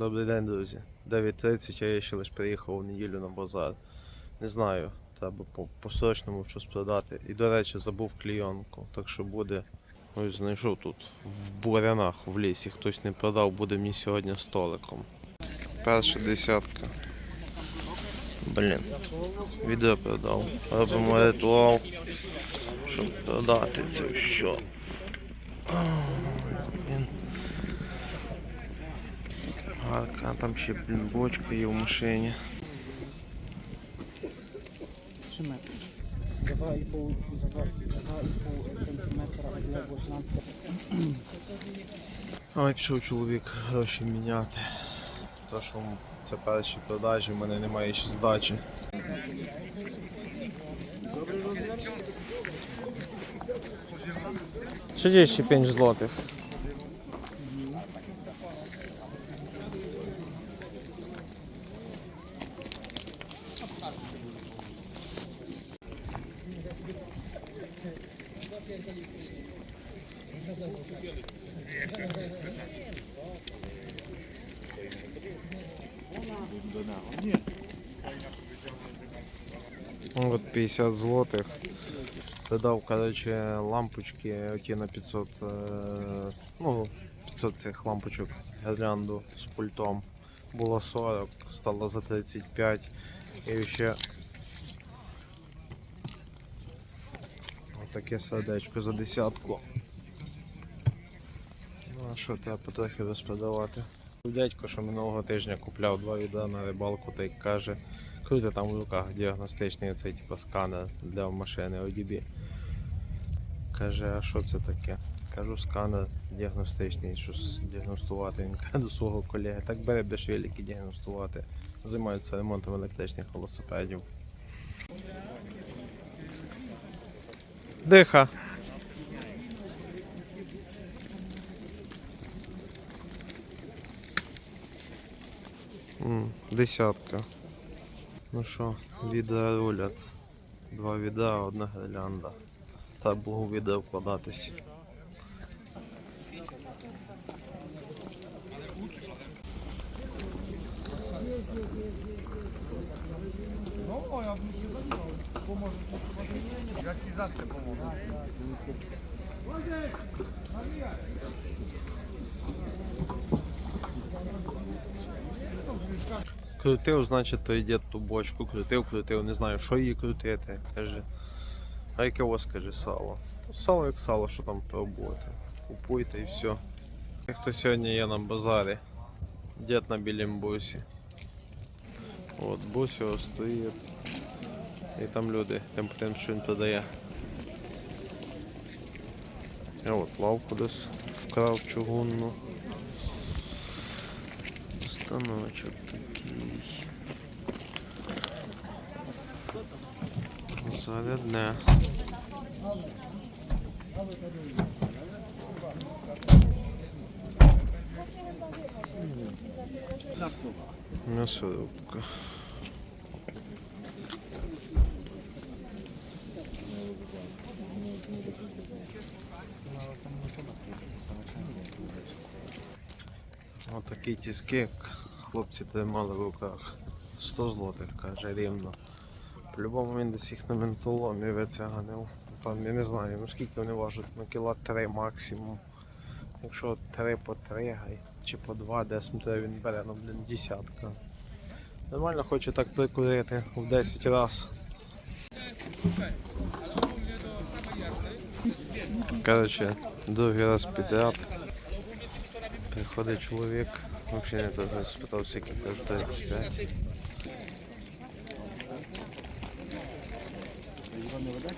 Добрий день, друзі. 9.30, я ще лише приїхав у неділю на базар. Не знаю, треба по, по срочному щось продати. І, до речі, забув клійонку, так що буде. Ось знайшов тут в бурянах в лісі. Хтось не продав, буде мені сьогодні столиком. Перша десятка. Блін. Відео продав. Робимо ритуал, щоб продати це все. Гарка, там ще блін, бочка є в машині. Ще. Два і. Ой, пішов чоловік гроші міняти. То що це перші продажі, в мене немає ще здачі. Що ще 5 злотих? Ну, От 50 злотих. Продав, короче, лампочки оті на 500, е, ну, 500 цих лампочок гірлянду з пультом. Було 40, стало за 35. І ще таке сердечко за десятку. Ну а що треба потрохи розпродавати. Дядько, що минулого тижня купляв два відра на рибалку, та й каже, крути там в руках діагностичний цей типу, сканер для машини ODB. Каже, а що це таке? Кажу, сканер діагностичний, щось діагностувати. Він каже до свого колеги. Так бере будеш діагностувати. Займаються ремонтом електричних велосипедів. Диха. Десятка. Ну що, відео. Два відео, одна гірлянда. Так було відео вкладатись. Крутив, значить, той дід ту бочку крутив, крутив, не знаю, що її крутити. Каже, а яке у вас каже сало? «Ну, Сало як сало, що там пробувати. Купуйте і все. Хто сьогодні є на базарі? Дід на білім бусі. От бус його стоїть. І там люди, тим тим, що він продає. А от лавку десь вкрав чугунну. Станочок такий. Зарядне. М'ясорубка. Отакі тіски, хлопці тримали в руках. 100 злотих, каже, рівно. По-любому він десь їх на ментоломі витяганив. Там я не знаю, ну скільки вони важать, ну кіла 3 максимум. Якщо 3 по 3 чи по 2 десь він бере, ну блін, десятка. Нормально хоче так прикурити в 10 раз. Коротше, другий раз підряд. Приходить чоловік, взагалі не дуже спитав, скільки кажу 35.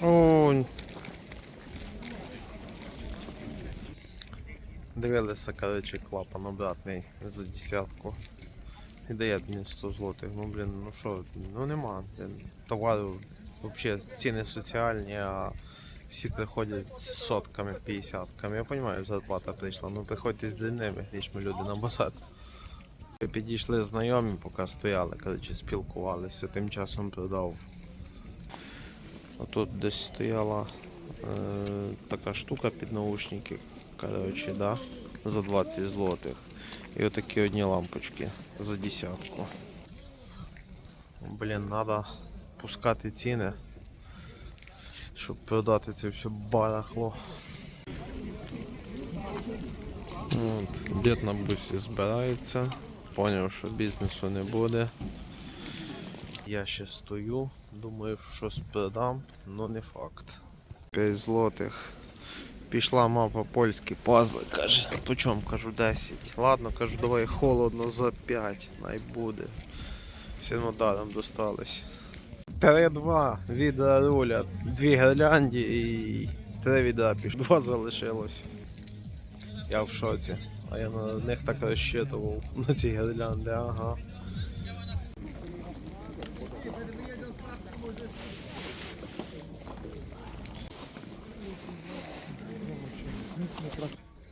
О, Дивилися, коротше, клапан обратний за десятку. І дає мені 100 злотих. Ну блін, ну що, ну нема. Товару взагалі ціни соціальні, а всі приходять з сотками, п'ятдесятками. Я розумію, зарплата прийшла. Ну приходьте з дрібними грішми люди на базар. Підійшли знайомі, поки стояли, коротше, спілкувалися, тим часом продав. А тут десь стояла е, така штука під наушники, коротше, да, за 20 злотих. І отакі одні лампочки за десятку. Блін, треба пускати ціни, щоб продати це все барахло. От, дід на бусі збирається, поняв, що бізнесу не буде. Я ще стою, думаю, що щось продам, але не факт. 5 злотих. Пішла мапа польські пазли, каже. По чому? Кажу 10. Ладно, кажу, давай холодно за 5, най буде. Все одно даром достались. 3-2 відра рулять, дві гірлянді і три відра пішло. Два залишилось. Я в шоці. А я на них так розчитував на ці гірлянди, ага.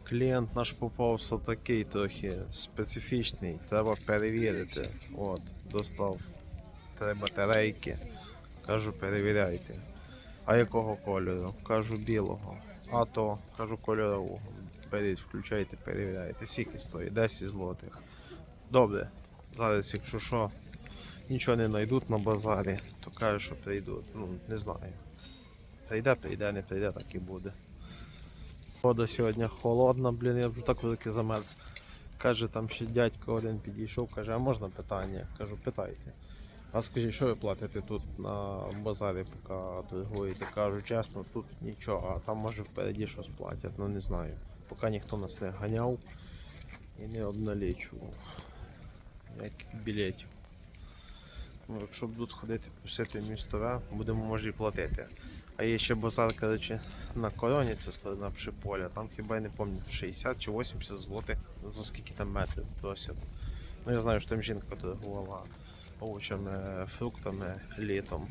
Клієнт наш попався такий трохи специфічний, треба перевірити. От, достав три батарейки. Кажу, перевіряйте. А якого кольору? Кажу білого. А то, кажу кольорового. Беріть, включайте, перевіряйте. Скільки стоїть? 10 злотих. Добре. Зараз, якщо що, нічого не знайдуть на базарі, то кажуть, що прийдуть. Ну, не знаю. Прийде, прийде, не прийде, так і буде. Вода сьогодні холодна, блін, я вже так великий замерз. Каже, там ще дядько один підійшов, каже, а можна питання? Кажу, питайте. А скажіть, що ви платите тут на базарі, поки торгуєте? Кажу, чесно, тут нічого, а там може впереді щось платять, ну не знаю. Поки ніхто нас не ганяв і не обналічував. Як білетів. Ну, якщо будуть ходити просити містове, будемо може і платити. А є ще базар, коротше, на короні, це сторона Пшиполя. Там хіба я не пам'ятаю, 60 чи 80 злотих за скільки там метрів просять. Ну я знаю, що там жінка торгувала овочами, фруктами літом,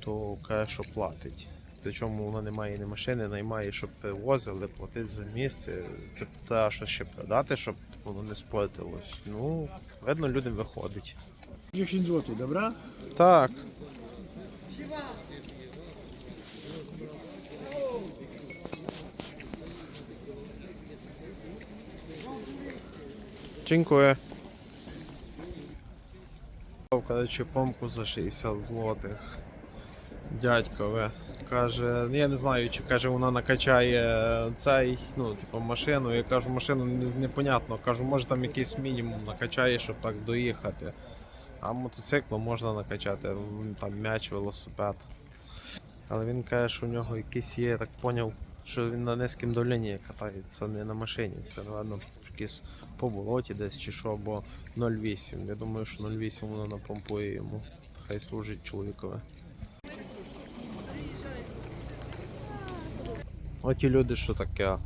то каже, що платить. Причому вона не має ні машини, наймає, щоб привозили, платить за місце. Це треба щось ще продати, щоб воно не спортилось. Ну, видно, людям виходить. 10 zł, dobra? Так. Dziękuję. Коротше, помку за 60 злотих. Дядькове. Каже, ну, я не знаю, чи каже, вона накачає цей, ну, типу, машину. Я кажу, машину непонятно. Кажу, може там якийсь мінімум накачає, щоб так доїхати. А мотоциклу можна накачати, там м'яч, велосипед. Але він каже, що у нього якийсь є, я так поняв, що він на низькому давленні катається, не на машині. Це, напевно, якийсь по болоті десь чи що, або 0,8. Я думаю, що 0,8 воно напомпує йому. Хай служить чоловікове. Оті люди, що таке,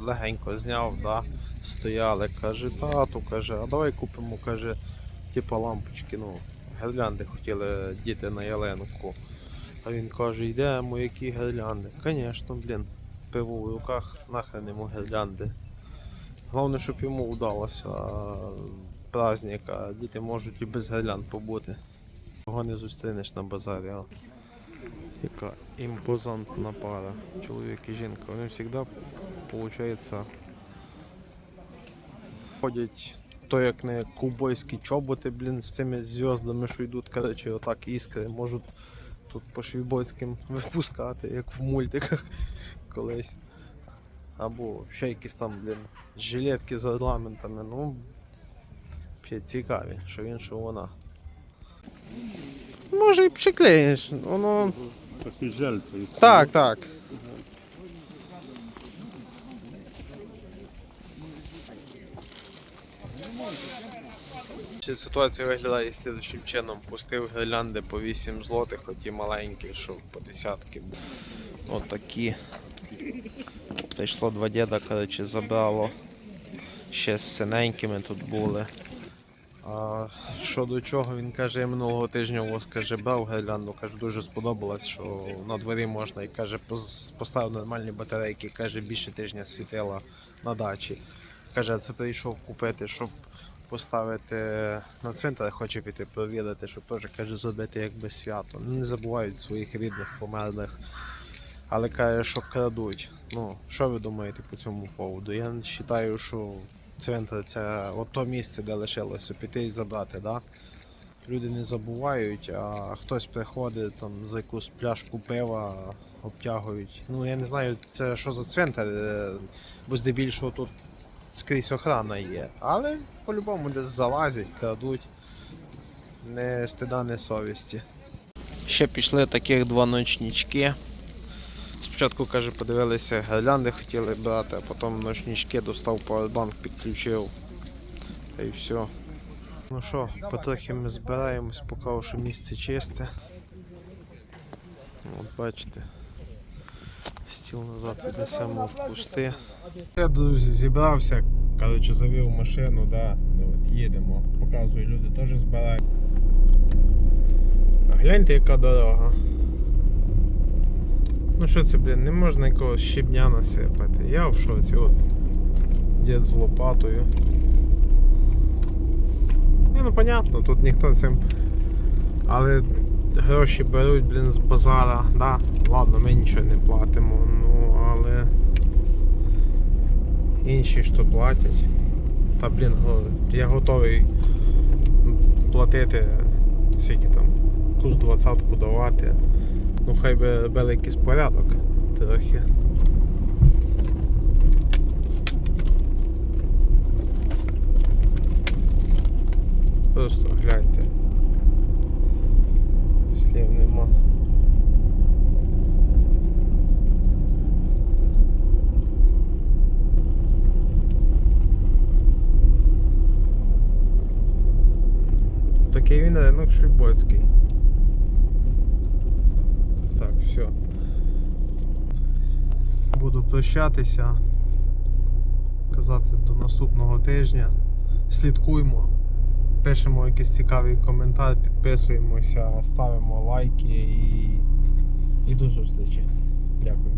легенько зняв, да, стояли, каже, тату, каже, а давай купимо, каже, типа лампочки, ну, гірлянди хотіли діти на ялинку. А він каже, йдемо, які гірлянди. Звісно, блін, пиво в руках, нахрен йому гірлянди. Головне, щоб йому вдалося праздник, а діти можуть і без гірлянд побути. Кого не зустрінеш на базарі, а яка імпозантна пара. Чоловік і жінка. Вони завжди, виходить, ходять то як не ковбойські чоботи, блін, з цими зв'яздами, що йдуть, коротше, отак іскри, можуть тут по швійбойським випускати, як в мультиках колись. Або ще якісь там, блін, жилетки з орнаментами, ну ще цікаві, що він, що вона. Може і приклеїш, воно. Żel to. Так, так. Ще ситуація виглядає слідчим чином. Пустив гірлянди по 8 злотих, оті маленькі, що по десятки були. От такі. Прийшло два діда, коротше, забрало. Ще з синенькими тут були. А що чого, він каже, я минулого тижня у вас каже, брав гірлянду, каже, дуже сподобалось, що на дворі можна і каже, поставив нормальні батарейки, каже, більше тижня світила на дачі. Каже, це прийшов купити, щоб поставити на цвинтар, хоче піти провідати, щоб теж каже, зробити якби свято. Ну, Не забувають своїх рідних, померлих. Але каже, що крадуть. Ну, що ви думаєте по цьому поводу? Я вважаю, що центр це от то місце, де лишилося піти і забрати, да? Люди не забувають, а хтось приходить там за якусь пляшку пива, обтягують. Ну я не знаю, це що за центр, е, бо здебільшого тут скрізь охрана є. Але по-любому десь залазять, крадуть. Не стида, не совісті. Ще пішли таких два ночнічки. Спочатку, каже, подивилися, гірлянди хотіли брати, а потім ночнічки достав пауербанк, підключив. Та й все. Ну що, потрохи ми збираємось, поки що місце чисте. От бачите. Стіл назад віднесемо в кусти. Я, зібрався, коротше, завів машину, да, от їдемо. Показую, люди теж збирають. Гляньте, яка дорога. Ну що це, блін, не можна якогось щебня насипати. Я в шоці, от. Дід з лопатою. Ні, ну понятно, тут ніхто цим. Але гроші беруть, блін, з базара. Да, ладно, ми нічого не платимо, ну але інші ж то платять. Та блін, я готовий платити скільки там, якусь двадцятку давати. Ну хай би робили якийсь порядок трохи. Просто гляньте. Слів нема. Такий він ринок Шибоцький. Все. Буду прощатися. Казати до наступного тижня. Слідкуймо. Пишемо якийсь цікавий коментар, підписуємося, ставимо лайки і, і до зустрічі. Дякую.